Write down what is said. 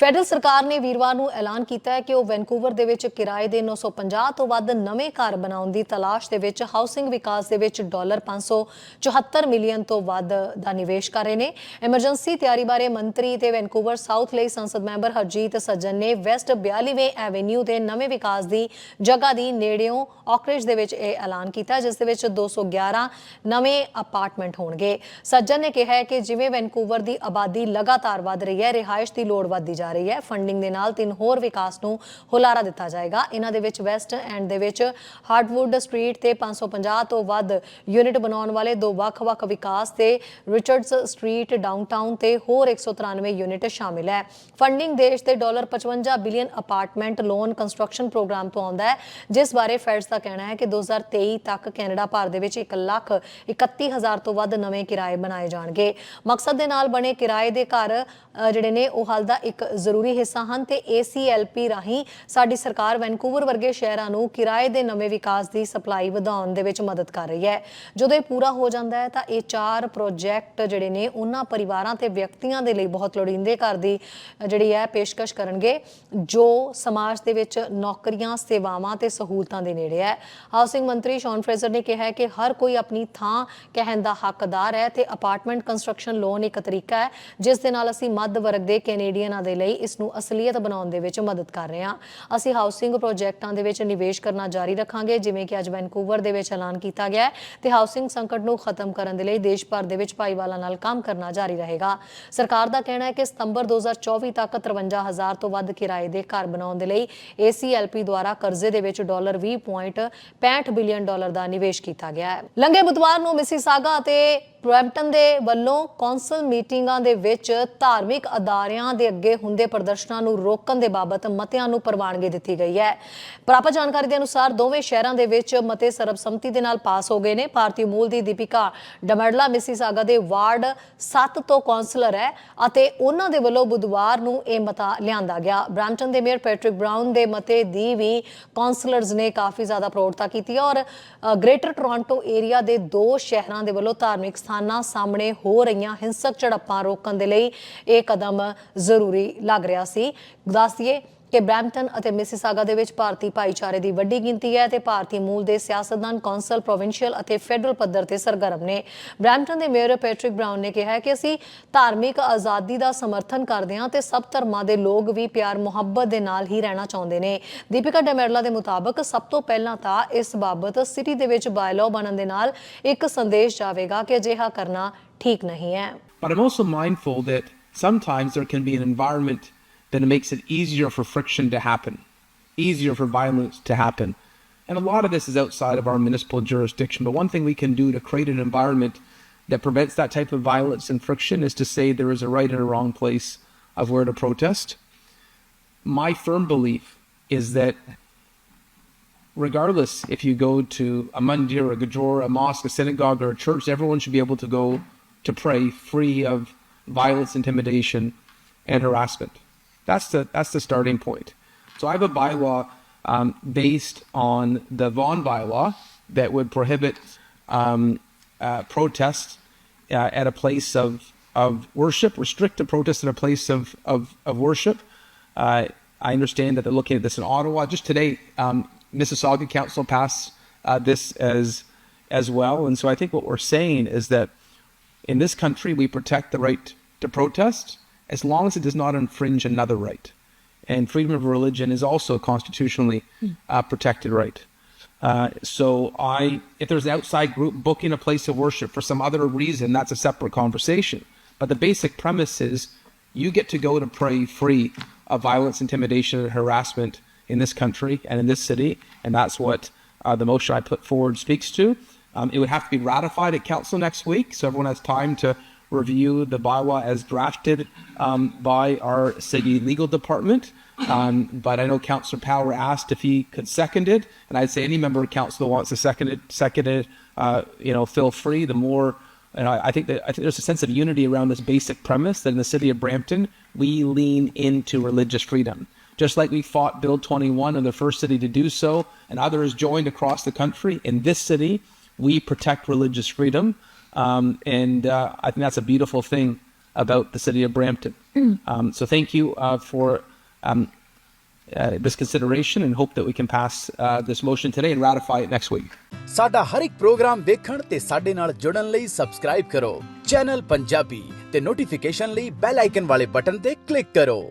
Federal ਸਰਕਾਰ ਨੇ ਵੀਰਵਾਰ ਨੂੰ ਐਲਾਨ ਕੀਤਾ ਹੈ ਕਿ ਉਹ ਵੈਨਕੂਵਰ ਦੇ ਵਿੱਚ ਕਿਰਾਏ ਦੇ 950 ਤੋਂ ਵੱਧ ਨਵੇਂ ਘਰ ਬਣਾਉਣ ਦੀ ਤਲਾਸ਼ ਦੇ ਵਿੱਚ ਹਾਊਸਿੰਗ ਵਿਕਾਸ ਦੇ ਵਿੱਚ ਡਾਲਰ 574 ਮਿਲੀਅਨ ਤੋਂ ਵੱਧ ਦਾ ਨਿਵੇਸ਼ ਕਰ ਰਹੇ ਨੇ। ਐਮਰਜੈਂਸੀ ਤਿਆਰੀ ਬਾਰੇ ਮੰਤਰੀ ਤੇ ਵੈਨਕੂਵਰ ਸਾਊਥ ਲਈ ਸੰਸਦ ਮੈਂਬਰ ਹਰਜੀਤ ਸੱਜਣ ਨੇ ਵੈਸਟ 42ਵੇਂ ਐਵੇਨਿਊ ਦੇ ਨਵੇਂ ਵਿਕਾਸ ਦੀ ਜਗ੍ਹਾ ਦੀ ਨੇੜਿਓਂ ਆਕਰੇਜ ਦੇ ਵਿੱਚ ਇਹ ਐਲਾਨ ਕੀਤਾ, ਜਿਸ ਦੇ ਵਿੱਚ 211 ਨਵੇਂ ਅਪਾਰਟਮੈਂਟ ਹੋਣਗੇ। ਸੱਜਣ ਨੇ ਕਿਹਾ ਕਿ ਜਿਵੇਂ ਵੈਨਕੂਵਰ ਦੀ ਆਬਾਦੀ ਲਗਾਤਾਰ ਵਧ ਰਹੀ ਹੈ, ਰਿਹਾਇਸ਼ ਦੀ ਲੋੜ ਵਧਦੀ ਜਾ ਰਹੀ ਹੈ। ਫੰਡਿੰਗ ਦੇ ਨਾਲ ਤਿੰਨ ਹੋਰ ਵਿਕਾਸ ਨੂੰ ਹੁਲਾਰਾ ਦਿੱਤਾ ਜਾਏਗਾ। ਇਹਨਾਂ ਦੇ ਵਿੱਚ ਵੈਸਟ ਐਂਡ ਦੇ ਵਿੱਚ ਹਾਰਡਵੁੱਡ ਸਟਰੀਟ ਤੇ 550 ਤੋਂ ਵੱਧ ਯੂਨਿਟ ਬਣਾਉਣ ਵਾਲੇ ਦੋ ਵੱਖ-ਵੱਖ ਵਿਕਾਸ ਤੇ ਰਿਚਰਡਸ ਸਟਰੀਟ ਡਾਊਨਟਾਊਨ ਤੇ ਹੋਰ 193 ਯੂਨਿਟ ਸ਼ਾਮਿਲ ਹੈ। ਫੰਡਿੰਗ ਦੇਸ਼ ਦੇ dollar 55 billion apartment loan construction program ਤੋਂ ਆਉਂਦਾ ਹੈ। ਜਿਸ ਬਾਰੇ ਫੈਡਸ ਦਾ ਕਹਿਣਾ ਹੈ ਕਿ 2023 ਤੱਕ ਕੈਨੇਡਾ ਭਾਰ ਦੇ ਵਿੱਚ 1 ਲੱਖ 31 ਹਜ਼ਾਰ ਤੋਂ ਵੱਧ ਨਵੇਂ ਕਿਰਾਏ ਬਣਾਏ ਜਾਣਗੇ। ਮਕਸਦ ਦੇ ਨਾਲ ਬਣੇ ਕਿਰਾਏ ਦੇ ਘਰ ਜਿਹੜੇ ਨੇ, ਉਹ ਹਾਲ ਦਾ ਇੱਕ ਜ਼ਰੂਰੀ ਹਿੱਸਾ ਹਨ ਤੇ ACLP ਰਾਹੀਂ ਸਾਡੀ ਸਰਕਾਰ ਵੈਨਕੂਵਰ ਵਰਗੇ ਸ਼ਹਿਰਾਂ ਨੂੰ ਕਿਰਾਏ ਦੇ ਨਵੇਂ ਵਿਕਾਸ ਦੀ ਸਪਲਾਈ ਵਧਾਉਣ ਦੇ ਵਿੱਚ ਮਦਦ ਕਰ ਰਹੀ ਹੈ। ਜਦੋਂ ਇਹ ਪੂਰਾ ਹੋ ਜਾਂਦਾ ਹੈ ਤਾਂ ਇਹ ਚਾਰ ਪ੍ਰੋਜੈਕਟ ਜਿਹੜੇ ਨੇ ਉਹਨਾਂ ਪਰਿਵਾਰਾਂ ਤੇ ਵਿਅਕਤੀਆਂ ਦੇ ਲਈ ਬਹੁਤ ਲੋੜੀਂਦੇ ਘਰ ਦੀ ਜਿਹੜੀ ਹੈ, ਪੇਸ਼ਕਸ਼ ਕਰਨਗੇ, ਜੋ ਸਮਾਜ ਦੇ ਵਿੱਚ ਨੌਕਰੀਆਂ, ਸੇਵਾਵਾਂ ਤੇ ਸਹੂਲਤਾਂ ਦੇ ਨੇੜੇ ਹੈ। ਹਾਊਸਿੰਗ ਮੰਤਰੀ ਸ਼ੌਨ ਫਰੇਜ਼ਰ ਨੇ ਕਿਹਾ ਹੈ ਕਿ ਹਰ ਕੋਈ ਆਪਣੀ ਥਾਂ ਕਹਿਣ ਦਾ ਹੱਕਦਾਰ ਹੈ ਤੇ ਅਪਾਰਟਮੈਂਟ ਕੰਸਟਰਕਸ਼ਨ ਲੋਨ ਇੱਕ ਤਰੀਕਾ ਹੈ, ਜਿਸ ਦੇ ਨਾਲ ਅਸੀਂ ਮੱਧ ਵਰਗ ਦੇ ਕੈਨੇਡੀਅਨਾਂ ਦੇ ਲਈ ਇਸ ਨੂੰ ਅਸਲੀਅਤ ਬਣਾਉਣ ਦੇ ਵਿੱਚ ਮਦਦ ਕਰ ਰਹੇ ਹਾਂ। ਅਸੀਂ ਹਾਊਸਿੰਗ ਪ੍ਰੋਜੈਕਟਾਂ ਦੇ ਵਿੱਚ ਨਿਵੇਸ਼ ਕਰਨਾ ਜਾਰੀ ਰੱਖਾਂਗੇ, ਜਿਵੇਂ ਕਿ ਅੱਜ ਵੈਨਕੂਵਰ ਦੇ ਵਿੱਚ ਐਲਾਨ ਕੀਤਾ ਗਿਆ ਹੈ ਤੇ ਹਾਊਸਿੰਗ ਸੰਕਟ ਨੂੰ ਖਤਮ ਕਰਨ ਦੇ ਲਈ ਦੇਸ਼ ਭਰ ਦੇ ਵਿੱਚ ਭਾਈਵਾਲਾਂ ਨਾਲ ਕੰਮ ਕਰਨਾ ਜਾਰੀ ਰਹੇਗਾ। ਸਰਕਾਰ ਦਾ ਕਹਿਣਾ ਹੈ ਕਿ ਸਤੰਬਰ 2024 ਤੱਕ 53000 ਤੋਂ ਵੱਧ ਕਿਰਾਏ ਦੇ ਘਰ ਬਣਾਉਣ ਦੇ ਲਈ ACLP ਦੁਆਰਾ ਕਰਜ਼ੇ ਦੇ ਵਿੱਚ ਡਾਲਰ 20.65 ਬਿਲੀਅਨ ਡਾਲਰ ਦਾ ਨਿਵੇਸ਼ ਕੀਤਾ ਗਿਆ ਹੈ। ਲੰਘੇ ਬੁੱਧਵਾਰ ਨੂੰ ਮਿਸੀਸਾਗਾ ਅਤੇ ਬ੍ਰੈਂਪਟਨ ਦੇ ਵੱਲੋਂ ਕੌਂਸਲ ਮੀਟਿੰਗਾਂ ਦੇ ਵਿੱਚ ਧਾਰਮਿਕ ਅਦਾਰਿਆਂ ਦੇ ਅੱਗੇ ਹੁੰਦੇ ਪ੍ਰਦਰਸ਼ਨਾਂ ਨੂੰ ਰੋਕਣ ਦੇ ਬਾਬਤ ਮਤਿਆਂ ਨੂੰ ਪ੍ਰਵਾਨਗੀ ਦਿੱਤੀ ਗਈ ਹੈ। ਪ੍ਰਾਪਤ ਜਾਣਕਾਰੀ ਦੇ ਅਨੁਸਾਰ ਦੋਵੇਂ ਸ਼ਹਿਰਾਂ ਦੇ ਵਿੱਚ ਮਤੇ ਸਰਬਸੰਮਤੀ ਦੇ ਨਾਲ ਪਾਸ ਹੋ ਗਏ ਨੇ। ਭਾਰਤੀ ਮੂਲ ਦੀ ਦੀਪਿਕਾ ਡਮਰਲਾ ਮਿਸੀਸਾਗਾ ਦੇ ਵਾਰਡ 7 ਤੋਂ ਕੌਂਸਲਰ ਹੈ ਅਤੇ ਉਹਨਾਂ ਦੇ ਵੱਲੋਂ ਬੁੱਧਵਾਰ ਨੂੰ ਇਹ ਮਤਾ ਲਿਆਂਦਾ ਗਿਆ। ਬ੍ਰੈਂਪਟਨ ਦੇ ਮੇਅਰ ਪੈਟ੍ਰਿਕ ਬ੍ਰਾਊਨ ਦੇ ਮਤੇ ਦੀ ਵੀ ਕੌਂਸਲਰਸ ਨੇ ਕਾਫੀ ਜ਼ਿਆਦਾ ਪ੍ਰੋੜਤਾ ਕੀਤੀ ਔਰ ਗ੍ਰੇਟਰ ਟੋਰਾਂਟੋ ਏਰੀਆ ਦੇ ਦੋ ਸ਼ਹਿਰਾਂ ਦੇ ਵੱਲੋਂ ਧਾਰਮਿਕ ਸਥਾਨਾਂ ਸਾਹਮਣੇ ਹੋ ਰਹੀਆਂ ਹਿੰਸਕ ਝੜਪਾਂ ਰੋਕਣ ਦੇ ਲਈ ਇਹ ਕਦਮ ਜ਼ਰੂਰੀ ਲੱਗ ਰਿਹਾ ਸੀ। ਦੱਸ ਦਈਏ ਕਿ ਬ੍ਰੈਂਪਟਨ ਅਤੇ ਮਿਸੀਸਾਗਾ ਦੇ ਵਿੱਚ ਭਾਰਤੀ ਭਾਈਚਾਰੇ ਦੀ ਵੱਡੀ ਗਿਣਤੀ ਹੈ ਤੇ ਭਾਰਤੀ ਮੂਲ ਦੇ ਸਿਆਸਤਦਾਨ ਕੌਂਸਲ, ਪ੍ਰੋਵਿੰਸ਼ੀਅਲ ਅਤੇ ਫੈਡਰਲ ਪੱਧਰ ਤੇ ਸਰਗਰਮ ਨੇ। ਬ੍ਰੈਂਪਟਨ ਦੇ ਮੇਅਰ ਪੈਟ੍ਰਿਕ ਬ੍ਰਾਊਨ ਨੇ ਕਿਹਾ ਹੈ ਕਿ ਅਸੀਂ ਧਾਰਮਿਕ ਆਜ਼ਾਦੀ ਦਾ ਸਮਰਥਨ ਕਰਦੇ ਹਾਂ ਤੇ ਸਭ ਧਰਮਾਂ ਦੇ ਲੋਕ ਵੀ ਪਿਆਰ, ਮੁਹੱਬਤ ਦੇ ਨਾਲ ਹੀ ਰਹਿਣਾ ਚਾਹੁੰਦੇ ਨੇ। ਦੀਪਿਕਾ ਡੈਮਰਲਾ ਦੇ ਮੁਤਾਬਕ ਸਭ ਤੋਂ ਪਹਿਲਾਂ ਤਾਂ ਇਸ ਬਾਬਤ ਸਿਟੀ ਦੇ ਵਿੱਚ ਬਾਇਲਾਅ ਬਣਨ ਦੇ ਨਾਲ ਇੱਕ ਸੰਦੇਸ਼ ਜਾਵੇਗਾ ਕਿ ਅਜਿਹਾ ਕਰਨਾ ਠੀਕ ਨਹੀਂ ਹੈ। But I'm also mindful that sometimes there can be an environment that makes it easier for friction to happen, easier for violence to happen. And a lot of this is outside of our municipal jurisdiction. But one thing we can do to create an environment that prevents that type of violence and friction is to say there is a right and a wrong place of where to protest. My firm belief is that regardless if you go to a mandir, a gajor, a mosque, a synagogue, or a church, everyone should be able to go to pray free of violence, intimidation, and harassment. That's the that's the starting point. So I have a bylaw um, based on the Vaughan bylaw that would prohibit um, uh, protests uh, at a place of of worship, restrict the protest at a place of of, of worship. Uh, I understand that they're looking at this in Ottawa. Just today, um, Mississauga Council passed uh, this as as well, and so I think what we're saying is that in this country we protect the right to protest as long as it does not infringe another right, and freedom of religion is also a constitutionally uh, protected right. Uh, so I, if there's an outside group booking a place of worship for some other reason, that's a separate conversation. But the basic premise is you get to go to pray free of violence, intimidation, and harassment in this country and in this city, and that's what uh, the motion I put forward speaks to. Um, it would have to be ratified at council next week, so everyone has time to review the bylaw as drafted um, by our city legal department. Um, but I know Councillor Power asked if he could second it, and I'd say any member of council that wants to second it, second it, uh, you know, feel free. The more, and I, I think that I think there's a sense of unity around this basic premise that in the city of Brampton we lean into religious freedom. Just like we fought Bill 21 and the first city to do so, and others joined across the country, in this city we protect religious freedom, um, and uh, I think that's a beautiful thing about the city of Brampton. Um, so thank you uh, for um, uh, this consideration and hope that we can pass uh, this motion today and ratify it next week. ਸਾਡਾ ਹਰ ਇੱਕ programme ਵੇਖਣ ਤੇ ਸਾਡੇ ਨਾਲ ਜੁੜਨ ਲਈ subscribe ਕਰੋ channel Punjabi ਤੇ ਨੋਟੀਫਿਕੇਸ਼ਨ ਲਈ ਬੈਲ ਆਈਕਨ ਵਾਲੇ ਬਟਨ ਤੇ ਕਲਿੱਕ ਕਰੋ